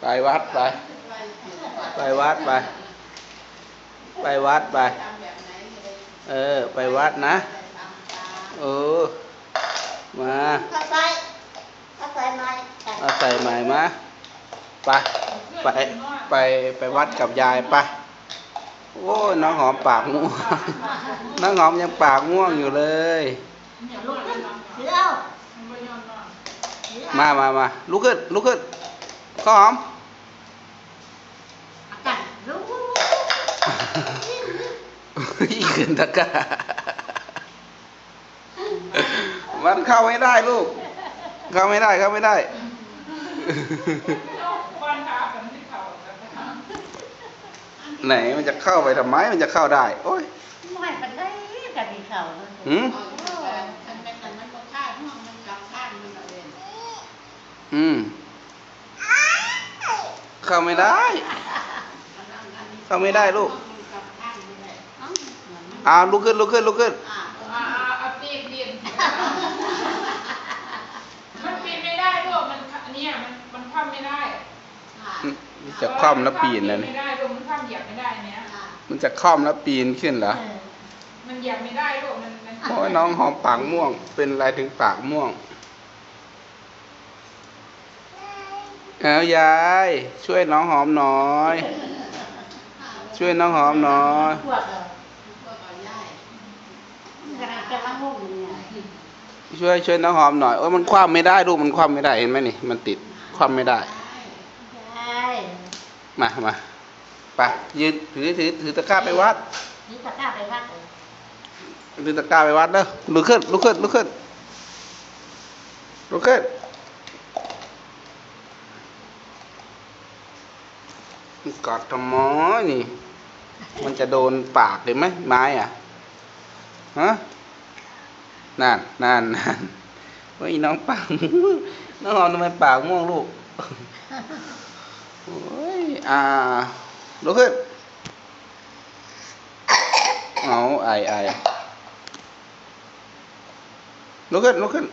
ไปวัดไป ไปวัดไป ไปวัดไป เออ ไปวัดนะ เออ มาถ้าใส่ถ้าใส่ไม้เอาใส่ใหม่มาไปไปไปไปวัดกับยายไปโอ้ยน้องหอมปากม่วงน้องหอมยังปากม่วงอยู่เลยลุกขึ้นถือเอาถือเอามามามาลุกขึ้นลุกขึ้น ข้าวหอมอากันลุกอีขึ้นตะกร้ามันเข้าไม่ได้ลูก เข้าไม่ได้เข้าไม่ได้ ไหนมันจะเข้าไปทำไมมันจะเข้าได้ โอ้ยไม่เป็นไรกันดีเขาหืมมันเป็นแต่มันก็ฆ่าห้องมันกลับข้างมัน เข้าไม่ได้ เข้าไม่ได้ลูกอ้าวลุกขึ้นลุกขึ้นลุกขึ้นมันปีนไม่ได้ลูกมันนเนี้ยมันมันคว่ำไม่ได้อ่าจะคล่อมแล้วปีนนะไม่นี่ได้ลูกมันคว่ำเหยียบไม่ได้เนี้ยมันจะคล่อมแล้วปีนขึ้นเหรอมันเหยียบไม่ได้ลูกมันมันโอ้ยน้องหอมปากม่วง เป็นอะไรถึงปากม่วง เอายาย ช่วยน้องหอมหน่อย ช่วยน้องหอมหน่อยพวกเราพวกเราย่ายมันกำลังจะละงงอยู่เนี่ยช่วยช่วยน้องหอมหน่อยโอ้ยมันคว่ำไม่ได้ลูกมันคว่ำไม่ได้เห็นไหมนี่มันติดคว่ำไม่ได้ใช่มามาไปยืนถือถือถือตะกร้าไปวัด นี่ตะกร้าไปวัดเลยถือตะกร้าไปวัดเด้อลุกขึ้นลุกขึ้นลุกขึ้นลุกขึ้น กอดทำไมนี่ มันจะโดนปากเลยไหมไม้อะฮะนั่นนั่นนั่นเฮ้ยน้องปากน้องหอมทำไมปากม่วงลูกโอ้ยอ่าลุกขึ้นเอาไอไอลุกขึ้นลุกขึ้น